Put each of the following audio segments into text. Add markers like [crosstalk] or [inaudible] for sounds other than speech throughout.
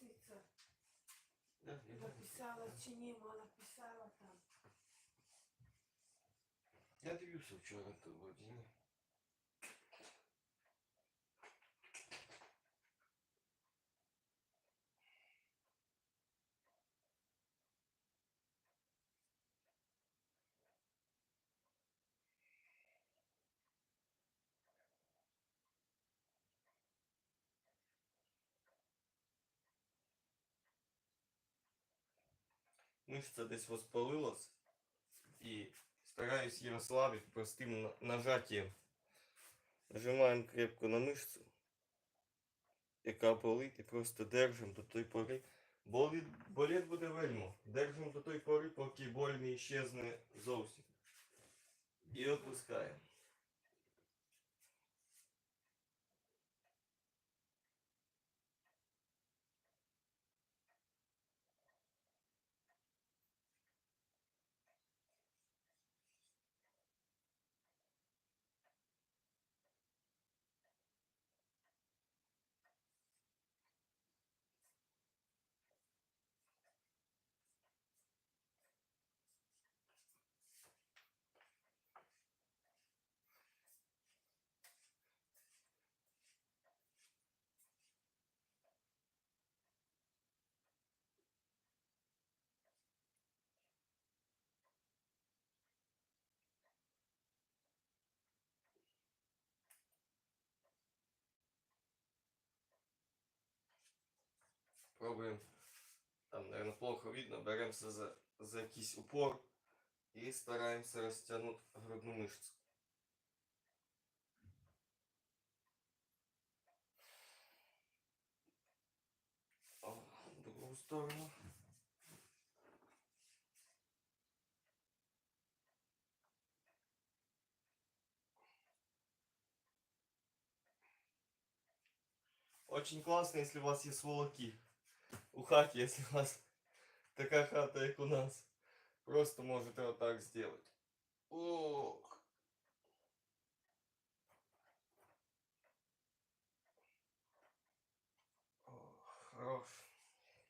лестница. Да, я знаю. Написала чи ні, мала писала там. Я дивився вчора, то вроді Мышца десь воспалилась и стараюсь ее ослабить простым на- нажатием. Нажимаємо крепко на мишцю, яка болить, і просто держимо до той пори. Болить, болить буде вельмо. Держимо до той пори, поки боль не іщезне зовсім. І відпускаємо. Пробуємо. Там, наверное, плохо видно. Беремося за, за якийсь упор і стараємося розтягнути грудну мишцю. О, в другу сторону. Очень классно, если у вас есть волоки. У хаті, если у вас [laughs] така хата, як у нас. Просто можете вот так сделать. Ох. Ох, Хорош.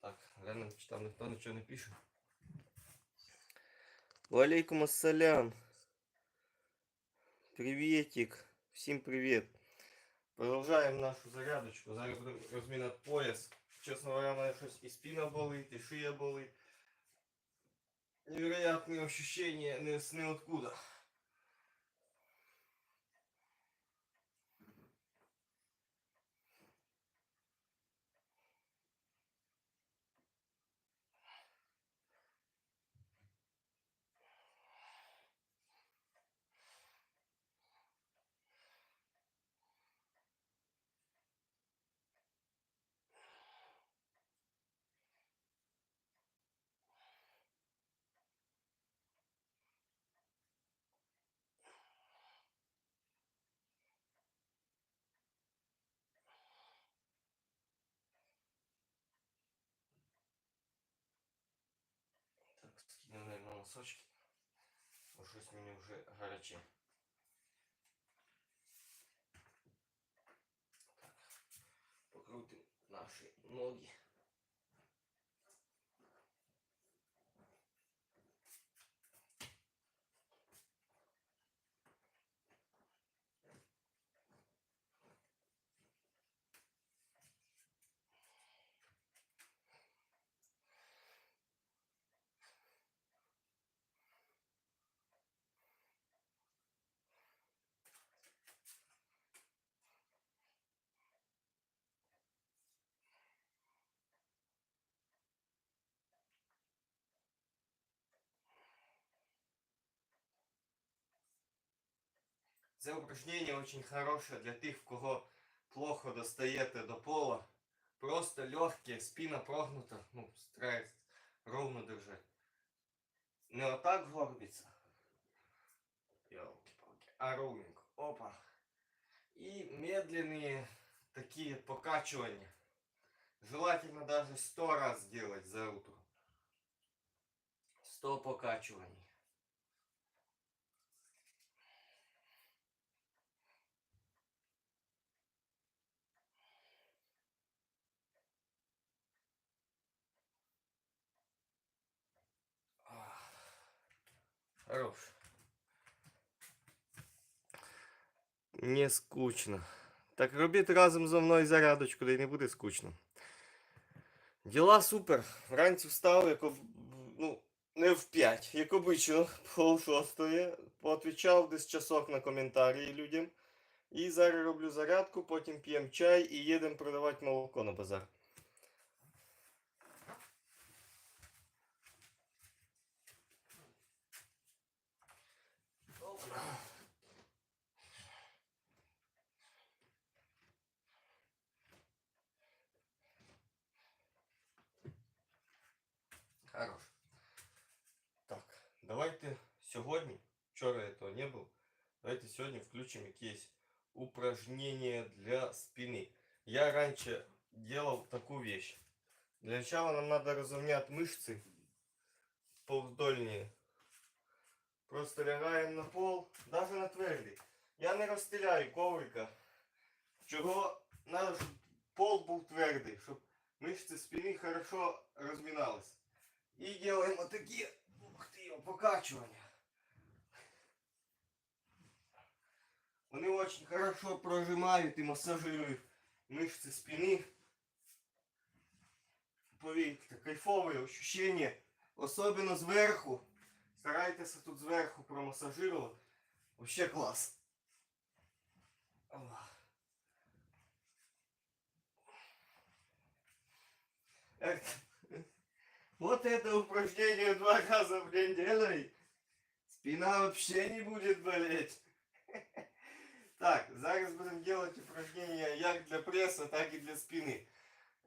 Так, реально, чи там ніхто нічого не пише. Валейкум ассалям. Приветик. Всім привет. Продовжаємо нашу зарядочку. Зараз будемо розмінати пояс. Чесно говоря, мене щось і спина болить, і шия болить. Невероятные ощущения не с ниоткуда. Так, скинем, наверное, носочки. Бо щось мені вже гаряче. Так, покрутим наші ноги. Це упражнение очень хороше для тих, в кого плохо достаєте до пола. Просто легке, спина прогнута, ну, стараюсь ровно держать. Не отак горбиться. Ёлки-палки. А ровненько. Опа. И медленные такие покачивания. Желательно даже сто раз сделать за утро. Сто покачиваний. Хорош. Не скучно. Так робіть разом зо мною зарядочку, де не буде скучно. Діла супер. Вранці встав, як об... ну, не в 5, як обично, [laughs] пол шостої. Поотвічав десь часок на коментарі людям. І зараз роблю зарядку, потім п'ємо чай і їдемо продавати молоко на базар. сьогодні, вчора я того не був, давайте сьогодні включимо якісь упражнения для спины. Я раньше делал такую вещь. Для начала нам надо разомнять мышцы повдольнее. Просто лягаем на пол, даже на твердий. Я не розстеляю коврика. Чого надо, щоб пол був твердий, щоб мышцы спины хорошо разминались. И делаем вот такие ух ты, покачивания. Они очень хорошо прожимают и массажируют мышцы спины. Поверьте, кайфовые ощущения. Особенно сверху. Старайтесь тут сверху промассажировать. Вообще класс. [laughs] Вот это упражнение два раза в день делай. Спина вообще не будет болеть. Так, зараз будемо делать упражнения як для пресса, так і для спины.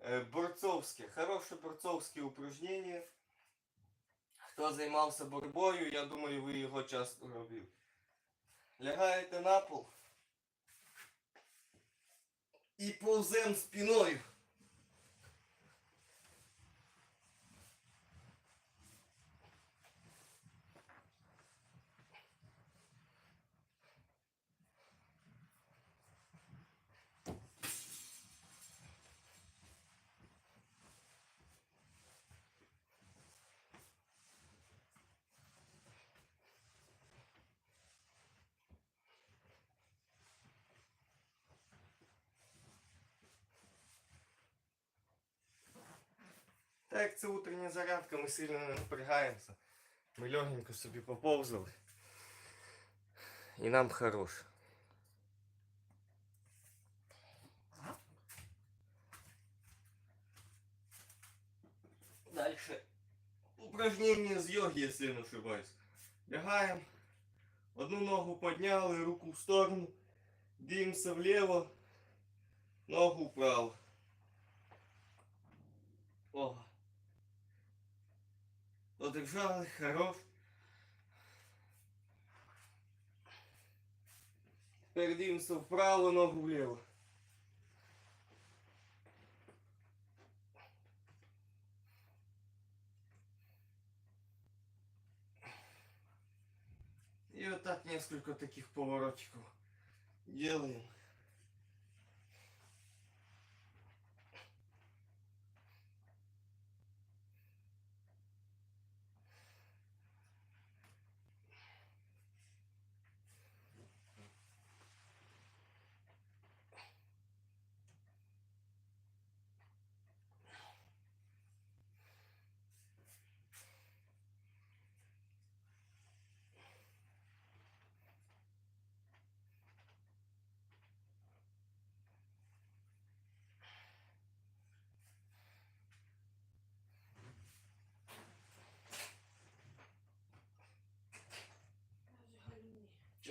Е, Борцовське, хороше борцовське упражнення. Хто займався боротьбою, я думаю, ви його часто робили. Лягаєте на пол і повзем спиною. Так, це утрення зарядка, ми сильно не напрягаємося. Ми легенько собі поповзали. І нам хорош. Дальше. Упражнение с йоги, если я не ошибаюсь. Лягаем. Одну ногу подняли, руку в сторону. Дивимося влево. Ногу вправо. О. Одержали, хорош. Тепер дивимося вправо, ногу вліво. И вот так несколько таких поворотиков делаем.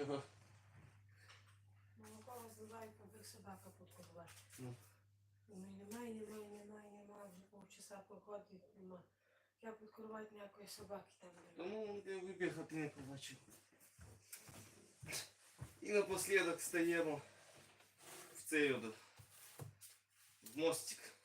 Чого? Молоко розливають, аби собака покупала. Ну. Немає, немає, немає, немає, вже півчаса проходить, нема. Я підкривати ніякої собаки там немає. Тому я вибігати не побачив. І напослідок стаємо в цей от в мостик.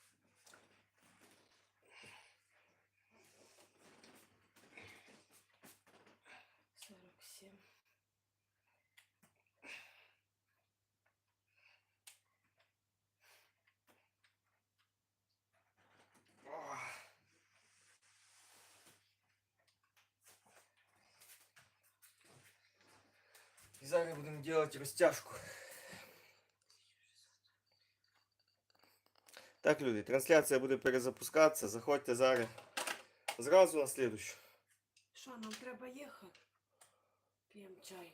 Зараз будемо робити розтяжку. Так, люди, трансляція буде перезапускатися. Заходьте зараз зразу на слідущу. Що, нам треба їхати? П'ємо чай.